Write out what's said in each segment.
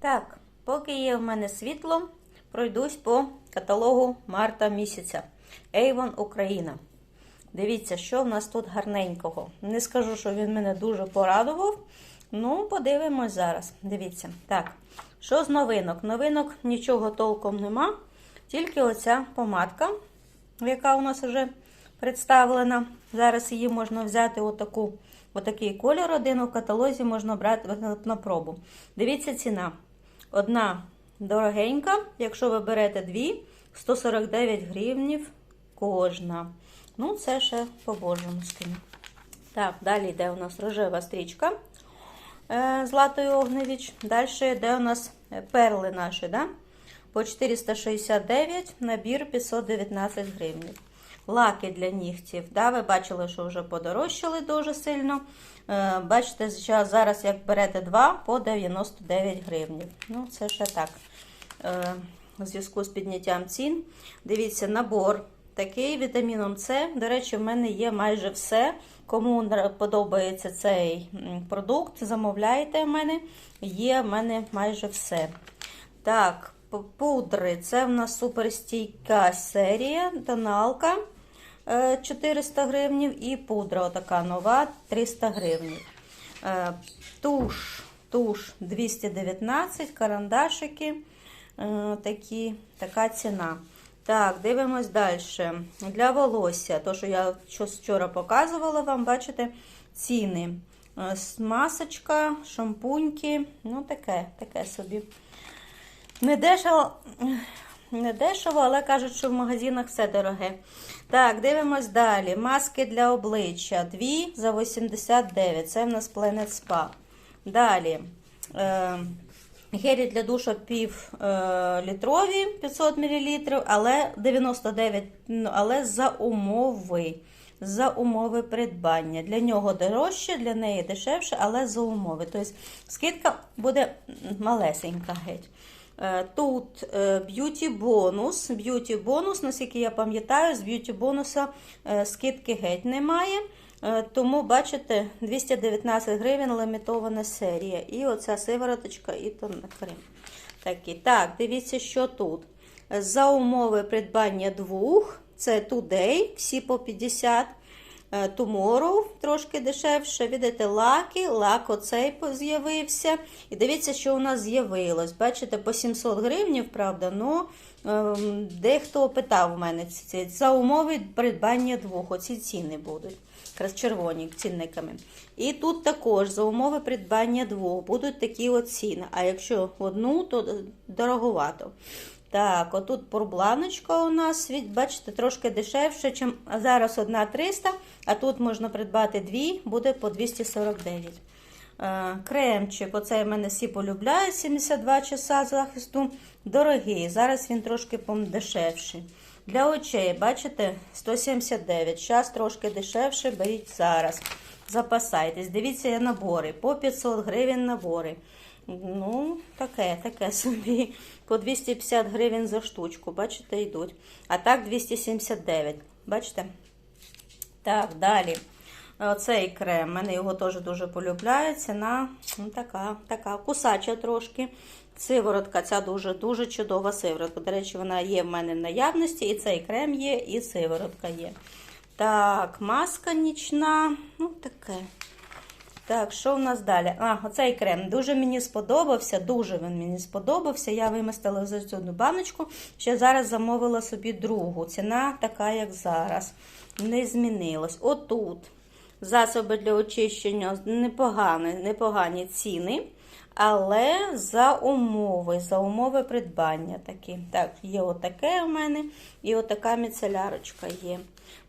Так, поки є в мене світло, пройдусь по каталогу марта місяця. Avon Україна. Дивіться, що в нас тут гарненького. Не скажу, що він мене дуже порадував. Ну, подивимось зараз. Дивіться. Так, що з новинок? Новинок нічого толком нема. Тільки оця помадка, яка у нас вже представлена. Зараз її можна взяти отаку, отакий кольор один у каталозі можна брати на пробу. Дивіться ціна. Одна дорогенька, якщо ви берете дві, 149 гривнів кожна. Ну, це ще по-божому скину. Так, далі йде у нас рожева стрічка е, Златої Огневіч. Далі йде у нас перли наші, да? по 469, набір 519 гривень. Лаки для нігтів. Да? Ви бачили, що вже подорожчали дуже сильно. Е, Бачите, зараз, як берете 2 по 99 гривень. Ну, це ще так. Е, У зв'язку з підняттям цін. Дивіться, набор такий вітаміном С. До речі, в мене є майже все. Кому подобається цей продукт, замовляйте в мене. Є в мене майже все. Так, пудри. Це в нас суперстійка серія, тоналка е, 400 гривнів і пудра отака нова 300 гривнів. Е, Туш, туш 219, карандашики е, такі, така ціна. Так, дивимось далі. Для волосся, то, що я вчора показувала вам, бачите, ціни. Е, Масочка, шампуньки, ну таке, таке собі. Не дешево, не дешево, але кажуть, що в магазинах все дороге. Так, дивимось далі. Маски для обличчя. Дві за 89. Це в нас Planet Spa. Далі. Е, гелі для душу пів е, літрові 500 мл, але 99, ну, але за умови. За умови придбання. Для нього дорожче, для неї дешевше, але за умови. Тобто скидка буде малесенька геть. Е, Тут е, б'юті бонус. Б'юті бонус, наскільки я пам'ятаю, з б'юті бонуса е, скидки геть немає. Тому, бачите, 219 гривень лімітована серія. І оця сивороточка, і крем. Такі. Так, дивіться, що тут. За умови придбання двох, це Today, всі по 50. Е, Tomorrow трошки дешевше. Видите, лаки, лак оцей з'явився. І дивіться, що у нас з'явилось. Бачите, по 700 гривнів, правда, ну ем, дехто питав у мене ці- за умови придбання двох. Оці ціни будуть. Якраз червоні цінниками. І тут також за умови придбання двох будуть такі от ціни. А якщо одну, то дороговато. Так, отут порбланочка у нас, бачите, трошки дешевше, а зараз одна 300, а тут можна придбати дві, буде по 249. Е, Кремчик, оцей в мене всі полюбляють, 72 часа захисту. Дорогий, зараз він трошки дешевший. Для очей, бачите, 179. Зараз трошки дешевше, беріть зараз. Запасайтесь. Дивіться, є набори. По 500 гривень набори. Ну, таке, таке собі. По 250 гривень за штучку, бачите, йдуть. А так 279. Бачите? Так, далі. Оцей крем, мене його теж дуже полюбляє. Ціна ну, така, така кусача трошки. Сиворотка, ця дуже-дуже чудова сиворотка. До речі, вона є в мене в наявності. І цей крем є, і сиворотка є. Так, маска нічна. Ну, таке. Так, що в нас далі? А, оцей крем дуже мені сподобався, дуже він мені сподобався. Я вимістила за цю баночку. Ще зараз замовила собі другу. Ціна така, як зараз. Не змінилась. Отут засоби для очищення непогані, непогані ціни. Але за умови, за умови придбання такі. Так, є отаке у мене і отака міцелярочка є.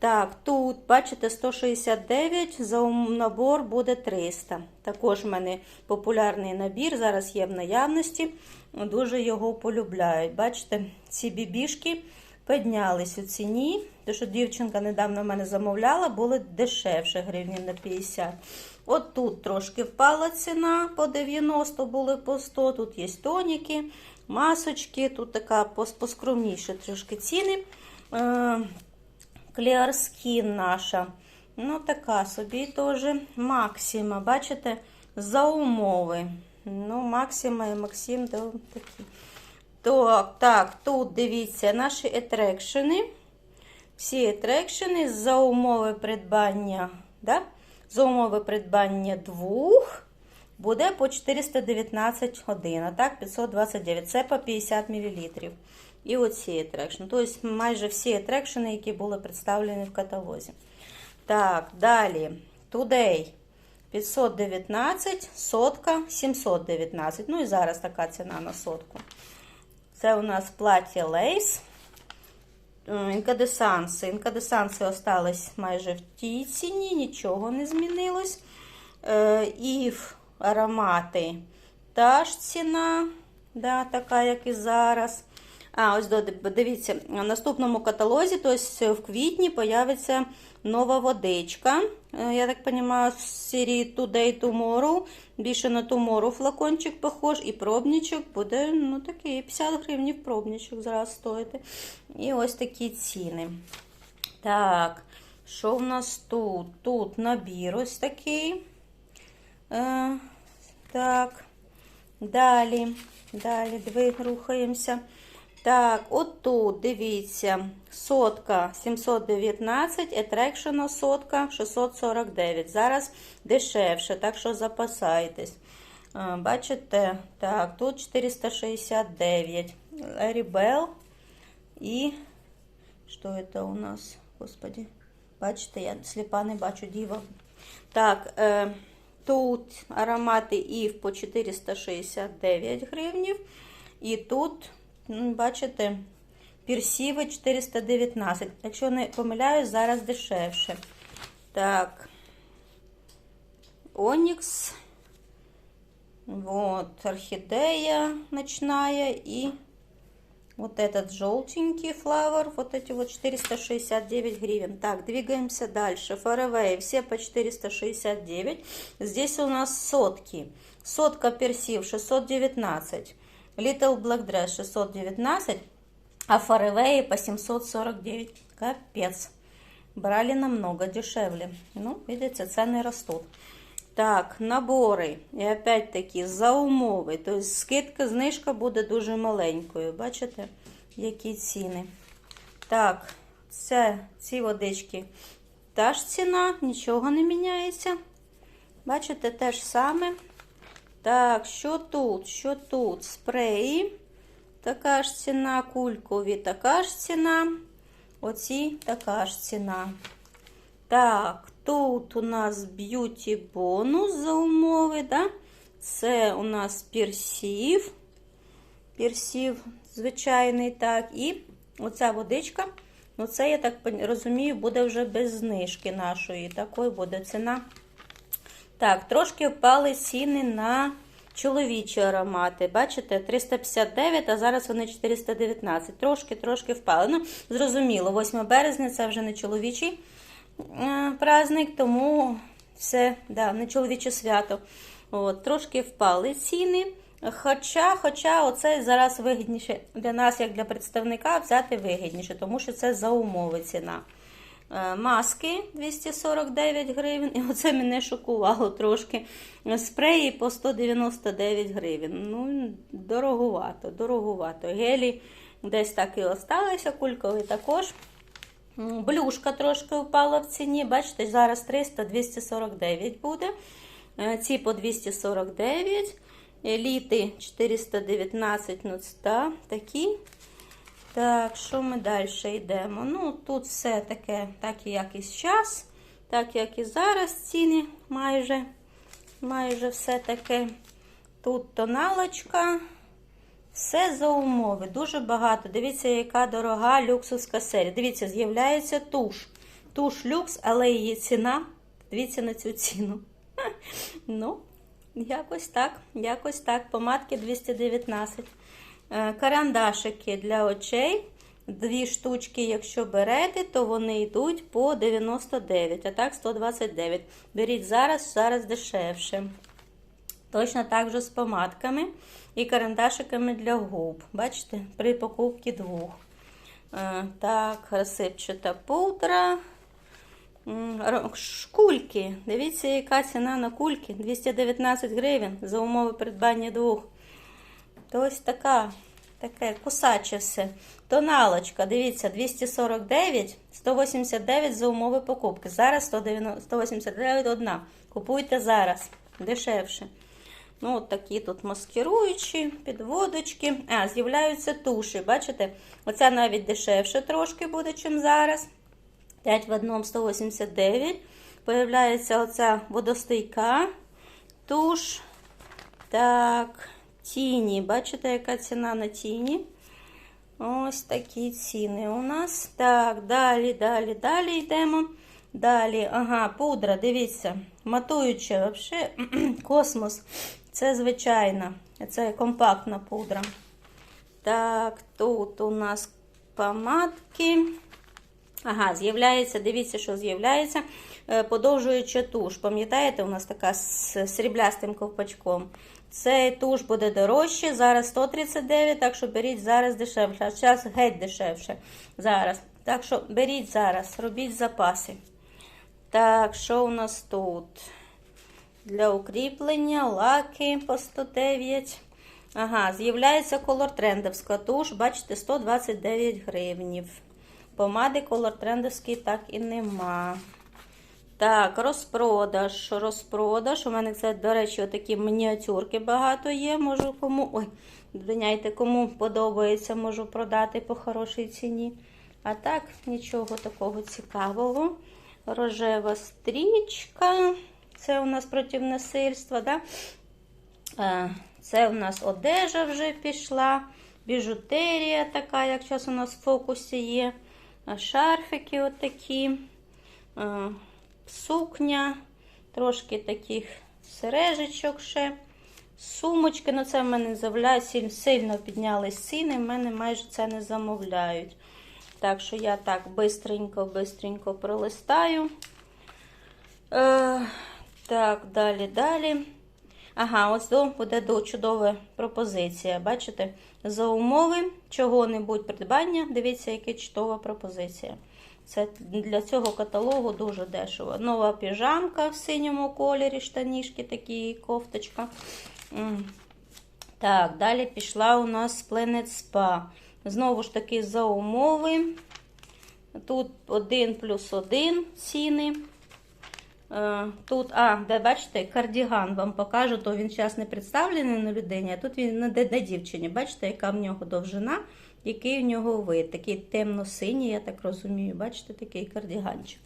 Так, тут, бачите, 169, за набор буде 300. Також в мене популярний набір, зараз є в наявності. Дуже його полюбляють. Бачите, ці бібішки піднялись у ціні. Те, що дівчинка недавно в мене замовляла, були дешевше, гривні на 50. От тут трошки впала ціна, по 90 були по 100. Тут є тоніки, масочки, тут така пос- поскромніше трошки ціни. Clear Skin наша. Ну, така собі теж Максима, бачите, за умови. Ну, Максима і Максим, да, такі. Так, так, тут дивіться наші етрекшени. Всі етрекшени за умови придбання, да? за умови придбання двох буде по 419 годин, а так 529. Це по 50 мл. І оці етрекшени. Тобто майже всі етрекшени, які були представлені в каталозі. Так, далі. Today 519, сотка 719. Ну і зараз така ціна на сотку. Це у нас плаття лейс. Інкадесанси. Інкадесанси остались майже в тій ціні, нічого не змінилось. Е, Ів аромати. Та ж ціна, да, така, як і зараз. А, ось дивіться, в наступному каталозі, тобто в квітні, появиться нова водичка. Е, я так розумію, з серії Today Tomorrow. Більше на Tomorrow флакончик похож. І пробничок буде ну, такий 50 гривень пробничок зараз стоїти. І ось такі ціни. Так, що в нас тут? Тут набір ось такий. Е, Так, далі, далі, диви, рухаємося. Так, отут, дивіться, сотка 719, Attraction сотка 649. Зараз дешевше, так що запасайтесь. Бачите, так, тут 469. Рібел. І що це у нас? Господи, бачите, я сліпа не бачу діва. Так, е, тут аромати Ів по 469 гривнів. І тут Бачите, пірсіви 419. Якщо не помиляюсь, зараз дешевше. Так, Онікс. Вот, орхидея ночная и вот этот желтенький флавер, вот эти вот 469 гривен. Так, двигаемся дальше. Фаравей, все по 469. Здесь у нас сотки. Сотка персив 619. Little Black Dress 619, а Фаревеи по 749. Капец. Брали намного дешевле. Ну, видите, цены растут. Так, набори. І опять-таки за умови. Тобто скидка, знижка буде дуже маленькою. Бачите, які ціни. Так, це ці водички. Та ж ціна, нічого не міняється. Бачите, те ж саме. Так, що тут? Що тут? Спреї. Така ж ціна, кулькові така ж ціна. Оці така ж ціна. Так, тут у нас б'юті бонус за умови, да? Це у нас персів. Персів, звичайний, так. І оця водичка. Ну, це, я так розумію, буде вже без знижки нашої. Такою буде ціна. Так, трошки впали ціни на чоловічі аромати. Бачите, 359, а зараз вони 419. Трошки-трошки впали. Ну, зрозуміло, 8 березня це вже не чоловічий е, праздник, тому все, да, не чоловіче свято. От, Трошки впали ціни. Хоча хоча оце зараз вигідніше для нас, як для представника, взяти вигідніше, тому що це за умови ціна. Е, маски 249 гривень. І оце мене шокувало трошки. Спреї по 199 гривень. Ну, дороговато, дороговато. Гелі десь так і осталися, кульковий також. Блюшка трошки впала в ціні. Бачите, зараз 300-249 буде. Е, ці по 249. Еліти 419 ну, такі. Так, що ми далі йдемо? Ну, тут все таке, так як і час, так як і зараз ціни майже майже все таке. Тут тоналочка. Все за умови. Дуже багато. Дивіться, яка дорога люксовська серія. Дивіться, з'являється туш. Туш люкс, але її ціна. Дивіться на цю ціну. Ну, якось так. Якось так. Помадки 219. Е, карандашики для очей. Дві штучки, якщо берете, то вони йдуть по 99, а так 129. Беріть зараз, зараз дешевше. Точно так же з помадками і карандашиками для губ. Бачите, при покупці двох. Е, так, розсипчата пудра. Шкульки. Дивіться, яка ціна на кульки. 219 гривень за умови придбання двох. То ось така, таке кусаче все. Тоналочка, дивіться, 249, 189 за умови покупки. Зараз 190, 189 одна. Купуйте зараз, дешевше. Ну, от такі тут маскируючі, підводочки. А, з'являються туші. Бачите? Оця навіть дешевше трошки буде, чим зараз. 5 в одному 189. Появляється оця водостійка, туш. Так, тіні. Бачите, яка ціна на тіні? Ось такі ціни у нас. Так, далі, далі, далі йдемо. Далі, ага, пудра, дивіться, матуюча, взагалі, космос. Це звичайна, це компактна пудра. Так, тут у нас помадки. Ага, з'являється, дивіться, що з'являється. е, Подовжуюча туш. Пам'ятаєте, у нас така з сріблястим ковпачком. Цей туш буде дорожче, зараз 139, так що беріть зараз дешевше. А зараз геть дешевше. Зараз. Так що беріть зараз, робіть запаси. Так, що у нас тут? Для укріплення, лаки по 109. Ага, з'являється колор трендовська туш, бачите, 129 гривнів. Помади колор трендовський так і нема. Так, розпродаж. Розпродаж. У мене це, до речі, отакі мініатюрки багато є. Можу кому. Ой, звиняйте, кому подобається, можу продати по хорошій ціні. А так, нічого такого цікавого. Рожева стрічка. Це у нас проти насильства. Да? Е, Це у нас одежа вже пішла. Біжутерія така, як зараз у нас в фокусі є. Шарфики отакі. Сукня, трошки таких сережечок ще. Сумочки, ну це в мене замовляють, сильно піднялись ціни, в мене майже це не замовляють. Так що я так бистренько-бистренько пролистаю. Е, так, далі, далі. Ага, ось до, буде до чудова пропозиція. Бачите? За умови чого-небудь придбання, дивіться, яка чудова пропозиція. Це для цього каталогу дуже дешево. Нова піжамка в синьому кольорі, штанішки такі, кофточка. Так, далі пішла у нас Planet Spa. Знову ж таки, за умови. Тут 1 плюс 1 ціни. Е, Тут, а, де бачите, кардіган вам покажу, то він зараз не представлений на людині, а тут він на, на дівчині. Бачите, яка в нього довжина, який в нього вид. Такий темно-синій, я так розумію. Бачите, такий кардіганчик.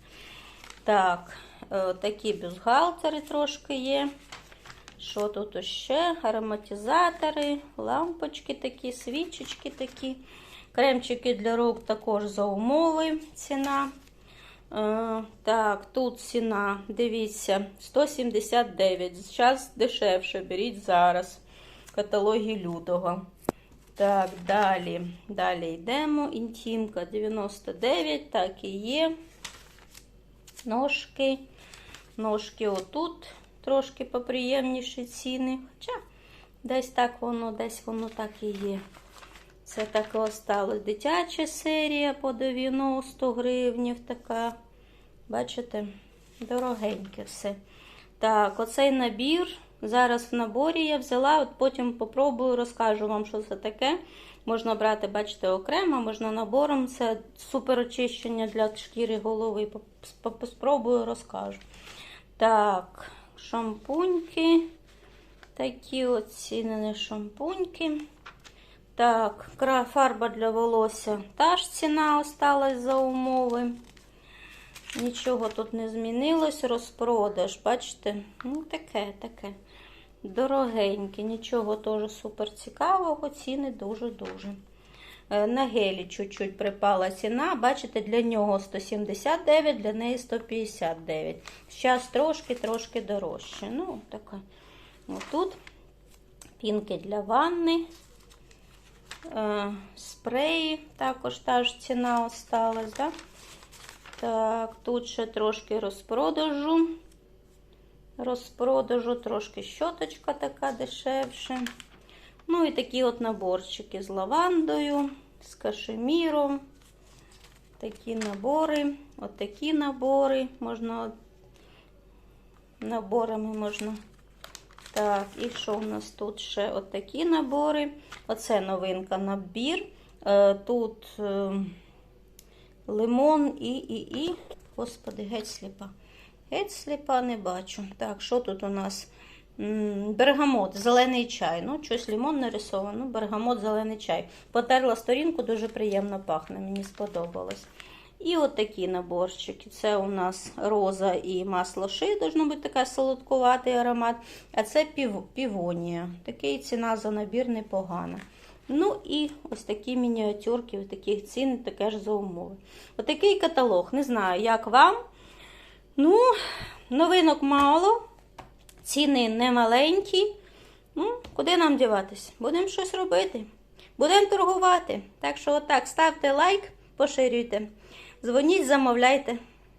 Так, е, такі бюстгальтери трошки є. Що тут ще? Ароматизатори, лампочки такі, свічечки такі. Кремчики для рук також за умови ціна. Так, тут ціна, дивіться, 179. Зараз дешевше, беріть зараз. Каталоги лютого. Так, далі. Далі йдемо. Інтімка 99, так і є. Ножки. Ножки отут трошки поприємніші ціни. Хоча десь так воно, десь воно так і є. Це так і осталось. Дитяча серія по 90 гривнів така. Бачите, дорогеньке все. Так, оцей набір. Зараз в наборі я взяла, от потім попробую, розкажу вам, що це таке. Можна брати, бачите, окремо, можна набором. Це супер очищення для шкіри голови. Спробую, розкажу. Так, шампуньки. Такі оцінені шампуньки. Так, фарба для волосся. Та ж ціна осталась за умови. Нічого тут не змінилось. Розпродаж, бачите? Ну, таке, таке. Дорогеньке, нічого теж супер цікавого. Ціни дуже-дуже. Е, На гелі чуть-чуть припала ціна. Бачите, для нього 179, для неї 159. Зараз трошки-трошки дорожче. Ну, така. Отут пінки для ванни. Е, Спреї, також та ж ціна осталась. Да? Так, тут ще трошки розпродажу. Розпродажу, трошки щоточка така дешевше. Ну і такі от наборчики з лавандою, з кашеміром. Такі набори, отакі набори можна наборами можна. Так, і що в нас тут ще отакі набори. Оце новинка набір. Е, Тут е, лимон і, і, і. Господи, геть сліпа. Геть сліпа не бачу. Так, що тут у нас? Бергамот, зелений чай. Ну, щось лимон нарисовано. Бергамот, зелений чай. Потерла сторінку, дуже приємно пахне, мені сподобалось. І от наборчики. Це у нас роза і масло ши, должно бути така солодкуватий аромат. А це пів, півонія. Такий ціна за набір непогана. Ну і ось такі мініатюрки, ось таких цін, таке ж за умови. Отакий каталог. Не знаю, як вам. Ну, новинок мало, ціни не маленькі. Ну, куди нам діватись? Будемо щось робити. Будемо торгувати. Так що, отак, ставте лайк, поширюйте. Дзвоніть, замовляйте.